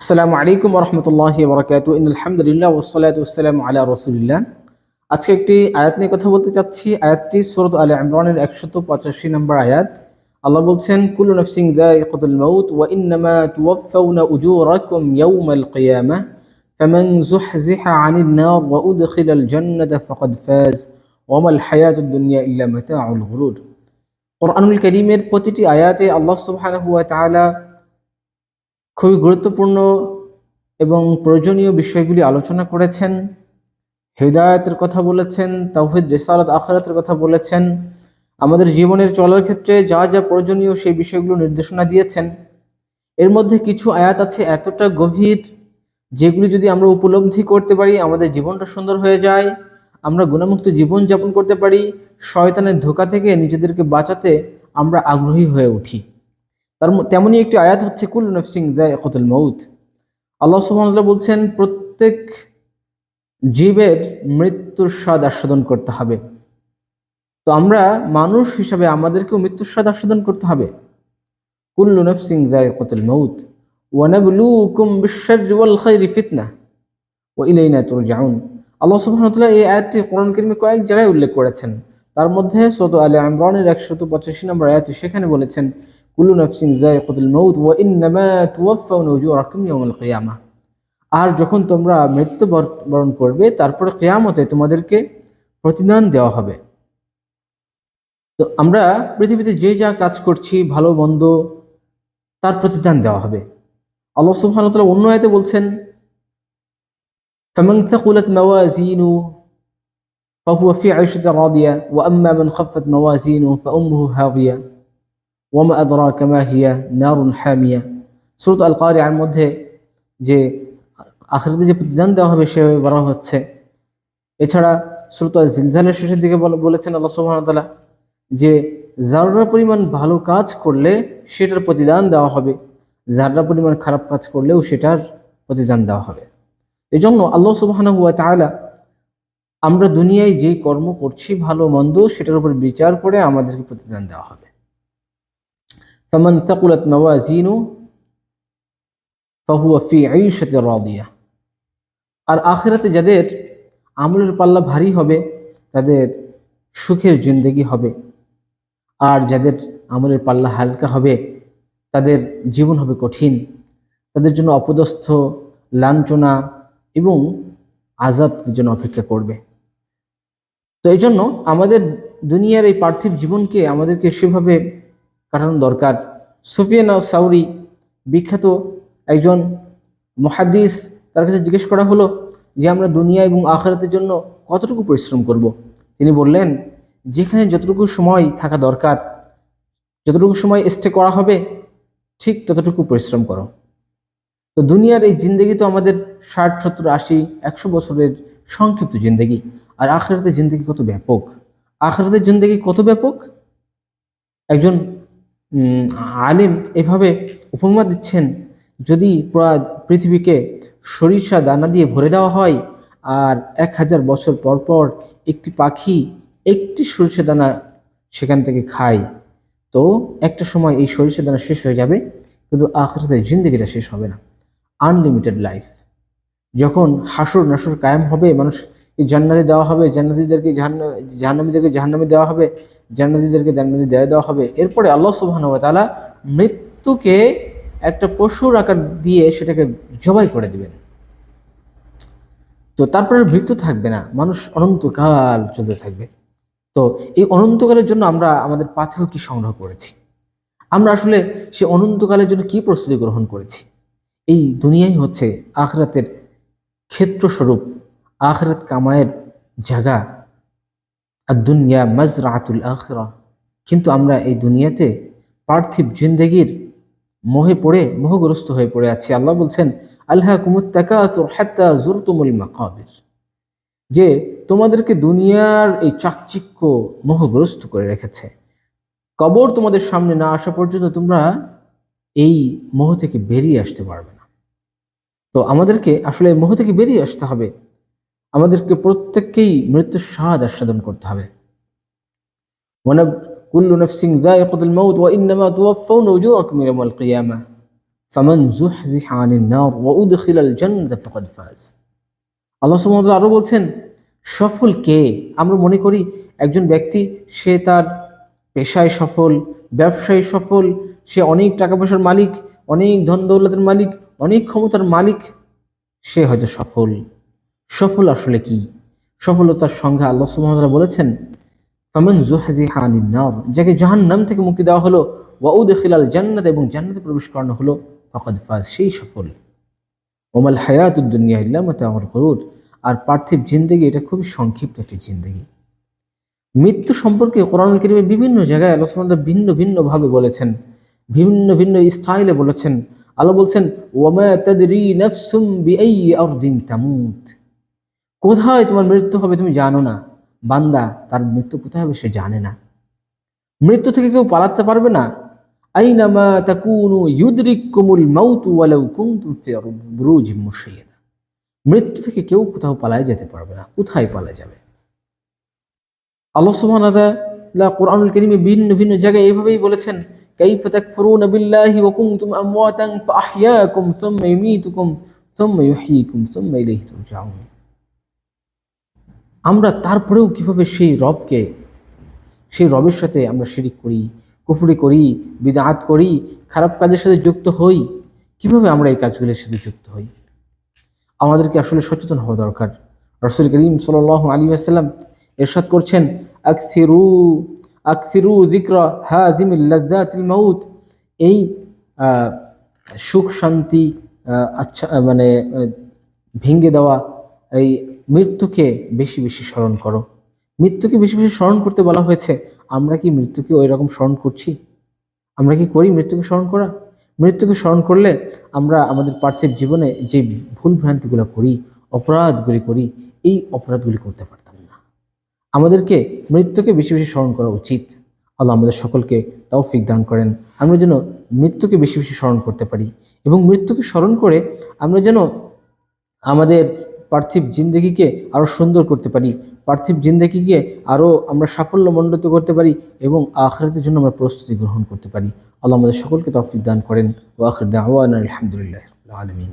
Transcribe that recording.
আসসালামু আলাইকুম রহমতুল্লাহি বরকাত আলহামদুলিল্লাহ ওসালাত ওসালাম আলা রসুলিল্লাহ আজকে একটি আয়াত নিয়ে কথা বলতে চাচ্ছি আয়াতটি সুরত আল ইমরানের একশত পঁচাশি নম্বর আয়াত আল্লাহ বলছেন কুলু নফসিং দায়িকাতুল মাউত ওয়া ইন্নামা তুওয়াফাউনা উজুরাকুম ইয়াউমাল কিয়ামাহ ফামান যুহযিহা আনিন নার ওয়া উদখিলাল জান্নাতা ফাকাদ ফাজ ওয়া মাল হায়াতুদ দুনিয়া ইল্লা মাতাউল গুরুর কোরআনুল কারীমের প্রতিটি আয়াতে আল্লাহ সুবহানাহু ওয়া তাআলা খুবই গুরুত্বপূর্ণ এবং প্রয়োজনীয় বিষয়গুলি আলোচনা করেছেন, হৃদায়তের কথা বলেছেন, তাওহিদ, রেসালত, আখরাতের কথা বলেছেন, আমাদের জীবনের চলার ক্ষেত্রে যা যা প্রয়োজনীয় সেই বিষয়গুলো নির্দেশনা দিয়েছেন। এর মধ্যে কিছু আয়াত আছে এতটা গভীর যেগুলি যদি আমরা উপলব্ধি করতে পারি, আমাদের জীবনটা সুন্দর হয়ে যায়, আমরা গুণমুক্ত জীবন যাপন করতে পারি, শয়তানের ধোকা থেকে নিজেদেরকে বাঁচাতে আমরা আগ্রহী হয়ে উঠি। তার তেমনই একটি আয়াত হচ্ছে কুল নফসিং কতুল মৌত আল্লাহ সুবহানাহু বলছেন, প্রত্যেক জীবের মৃত্যুর স্বাদ আস্বাদন করতে হবে। তো আমরা মানুষ হিসাবে আমাদেরকেও মৃত্যুর স্বাদ আস্বাদন করতে হবে। কুল্লু নফসিং কতুল মৌত ওয়ানাবলুকুম বিশ-শাররি ওয়াল খাইরি ফিতনা। ওয়া ইলাইনা তুরজাউন। আল্লাহ সুবহানাহু এই আয়াতটি কোরআন কারিমে কয়েক জায়গায় উল্লেখ করেছেন। তার মধ্যে সূরা আলে ইমরানের 185 নম্বর আয়াতে সেখানে বলেছেন কুল্লু নাফসিন যায়িকাতুল মাউত ওয়া ইন্নামা তুওয়াফাউনা উজুরাকুম ইয়াউমাল কিয়ামাহ আর যখন তোমরা মৃত্যু বর- বরণ করবে তারপরে কিয়ামতে তোমাদেরকে প্রতিদান দেওয়া হবে তো আমরা পৃথিবীতে যে যা কাজ করছি ভালো মন্দ তার প্রতিদান দেওয়া হবে আল্লাহ সুবহানাহু ওয়া তাআলা অন্য আয়াতে বলছেন فمن ثقلت موازينه فهو في عيشة راضية وأما من خفت موازينه فأمه هاوية ওয়ামা আদরাকা মা হিয়া নারুন হামিয়া। সুরত আল কারিয়ার মধ্যে যে আখরিতে যে প্রতিদান দেওয়া হবে সেভাবে বলা হচ্ছে। এছাড়া আল জিলজালের শেষের দিকে বলে- বলেছেন আল্লাহ ওয়া যে যারা পরিমাণ ভালো কাজ করলে সেটার প্রতিদান দেওয়া হবে। যারা পরিমাণ খারাপ কাজ করলেও সেটার প্রতিদান দেওয়া হবে। এই জন্য আল্লাহ সুবহানাহু ওয়া তাআলা আমরা দুনিয়ায় যে কর্ম করছি, ভালো মন্দ, সেটার উপর বিচার করে আমাদেরকে প্রতিদান দেওয়া হবে। فمن ثقلت موازينه فهو في عيشة راضية আর আখিরাতে যাদের আমলের পাল্লা ভারী হবে তাদের সুখের জিন্দেগি হবে আর যাদের আমলের পাল্লা হালকা হবে তাদের জীবন হবে কঠিন তাদের জন্য অপদস্থ লাঞ্ছনা এবং আজাব তাদের জন্য অপেক্ষা করবে তো এই জন্য আমাদের দুনিয়ার এই পার্থিব জীবনকে আমাদেরকে সেভাবে কাটানো দরকার। সুফিয়ান সাউরি বিখ্যাত একজন মহাদিস তার কাছে জিজ্ঞেস করা হলো যে, আমরা দুনিয়া এবং আখরাতের জন্য কতটুকু পরিশ্রম করব। তিনি বললেন, যেখানে যতটুকু সময় থাকা দরকার, যতটুকু সময় স্টে করা হবে, ঠিক ততটুকু পরিশ্রম করো। তো দুনিয়ার এই জিন্দগি তো আমাদের ষাট, সত্তর, আশি, একশো বছরের সংক্ষিপ্ত জিন্দগি, আর আখরাতের জিন্দগি কত ব্যাপক? আখরাতের জিন্দগি কত ব্যাপক? একজন আলিম এভাবে উপমা দিচ্ছেন যদি পৃথিবীকে সরিষা দানা দিয়ে ভরে দেওয়া হয় আর এক হাজার বছর পর পর একটি পাখি একটি সরিষা দানা সেখান থেকে খায়, তো একটা সময় এই সরিষা দানা শেষ হয়ে যাবে, কিন্তু আখরাতের জিন্দগিটা শেষ হবে না। আনলিমিটেড লাইফ যখন হাসর নাসর কায়েম হবে, মানুষ জান্নাতে দেওয়া হবে? জান্নাতিদেরকে জাহান্ন- জাহান্নামীদেরকে জাহান্নামে দেওয়া হবে? জান্নাতিদেরকে জান্নাতি দেওয়া দেওয়া হবে? এরপরে আল্লাহ সুবহানাহু ওয়া তাআলা মৃত্যুকে একটা পশুর আকার দিয়ে সেটাকে জবাই করে দিবেন। তো তারপরে মৃত্যু থাকবে না। মানুষ অনন্তকাল চলতে থাকবে। তো এই অনন্তকালের জন্য আমরা আমাদের পাথেও কি সংগ্রহ করেছি? আমরা আসলে সে অনন্তকালের জন্য কি প্রস্তুতি গ্রহণ করেছি? এই দুনিয়াই হচ্ছে আখরাতের ক্ষেত্রস্বরূপ আখরাত কামায়ের জায়গা। আর দুনিয়া আখরা। কিন্তু আমরা এই দুনিয়াতে পার্থিব জিন্দগির মোহে পড়ে, মোহগ্রস্ত হয়ে পড়ে আছি। আল্লাহ বলছেন আল্লাহ কুমুত্তাকাসুর হাত্তা জুরতুমুল মাকাবির। যে তোমাদেরকে দুনিয়ার এই চাকচিক্য মোহগ্রস্ত করে রেখেছে। কবর তোমাদের সামনে না আসা পর্যন্ত তোমরা এই মোহ থেকে বেরিয়ে আসতে পারবে না। তো আমাদেরকে আসলে মোহ থেকে বেরিয়ে আসতে হবে। আমাদেরকে প্রত্যেককেই মৃত্যুর স্বাদ আস্বাদন করতে হবে। ওয়ানব কুল্লু নফসিং যায়িকাতুল মাউত ওয়া ইন্নামা তুওয়াফাউনা উজুরাকুম ইয়াওমাল কিয়ামাহ আরও বলছেন, সফল কে? আমরা মনে করি একজন ব্যক্তি, সে তার পেশায় সফল, ব্যবসায় সফল, সে অনেক টাকা পয়সার মালিক, অনেক ধন দৌলতের মালিক, অনেক ক্ষমতার মালিক, সে হয়তো সফল। সফল আসলে কি? সফলতার সংজ্ঞা আল্লাহ সুবহানাহু বলেছেন, ফামান জুহজিহা আনিন নার যাকে জাহান্নাম থেকে মুক্তি দেওয়া হলো ওয়াউদ উদখিলাল জান্নাত এবং জান্নাতে প্রবেশ করানো হলো, ফাকাদ ফাজ সেই সফল। ওমাল হায়াতুদ দুনিয়া ইল্লা মাতাউল গুরুর আর পার্থিব জিন্দেগি এটা খুবই সংক্ষিপ্ত একটি জিন্দেগি। মৃত্যু সম্পর্কে কোরআন কারীমে বিভিন্ন জায়গায় তাআলা ভিন্ন ভিন্ন ভাবে বলেছেন বিভিন্ন ভিন্ন স্টাইলে বলেছেন। আল্লাহ বলছেন ওয়ামা তাদরি নাফসুম বিআই আরদিন তামুত কোথায় তোমার মৃত্যু হবে তুমি জানো না। বান্দা, তার মৃত্যু কোথায় হবে সে জানে না। মৃত্যু থেকে কেউ পালাতে পারবে না। আইনামা তাকুনু ইউদরিকুমুল মাউতু ওয়ালাউ বুরুজিম মুশাইয়াদা মৃত্যু থেকে কেউ কোথাও পালায় যেতে পারবে না। কোথায় পালা যাবে? আল্লাহ ওয়া তাআলা কোরআনুল ভিন্ন ভিন্ন জায়গায় এইভাবেই বলেছেন, কাইফা তাকফুরুনা বিল্লাহি ওয়া কুনতুম আমওয়াতান ফাআহইয়াকুম সুম্মা ইউমীতুকুম সুম্মা ইউহয়িকুম সুম্মা ইলাইহি তুরজাউন। আমরা তারপরেও কীভাবে সেই রবকে, সেই রবের সাথে আমরা শিরিক করি, কুফরি করি, বিদাত করি, খারাপ কাজের সাথে যুক্ত হই, কীভাবে আমরা এই কাজগুলির সাথে যুক্ত হই? আমাদেরকে আসলে সচেতন হওয়া দরকার। রসুল করিম সাল আলী আসাল্লাম এরশাদ করছেন, আকসিরু আকসিরু যিকরা হাদিমিল লাজ্জাতিল মাউত। এই সুখ শান্তি আচ্ছা মানে ভেঙে দেওয়া, এই মৃত্যুকে বেশি বেশি স্মরণ করো। মৃত্যুকে বেশি বেশি স্মরণ করতে বলা হয়েছে, আমরা কি মৃত্যুকে ওই রকম স্মরণ করছি? আমরা কি করি মৃত্যুকে স্মরণ করা? মৃত্যুকে স্মরণ করলে আমরা আমাদের পার্থিব জীবনে যে ভুল ভ্রান্তিগুলো করি, অপরাধগুলি করি, এই অপরাধগুলি করতে পারতাম না। আমাদেরকে মৃত্যুকে বেশি বেশি স্মরণ করা উচিত। আল্লাহ আমাদের সকলকে তৌফিক দান করেন। আমরা যেন মৃত্যুকে বেশি বেশি স্মরণ করতে পারি এবং মৃত্যুকে স্মরণ করে আমরা যেন আমাদের পার্থিব জিন্দগিকে আরও সুন্দর করতে পারি, পার্থিব জিন্দগিকে আরও আমরা সাফল্য মণ্ডিত করতে পারি এবং আখরাতের জন্য আমরা প্রস্তুতি গ্রহণ করতে পারি। আল্লাহ আমাদের সকলকে তফিক দান করেন। ও আখর দাওয়ান আলহামদুলিল্লাহ আলমিন।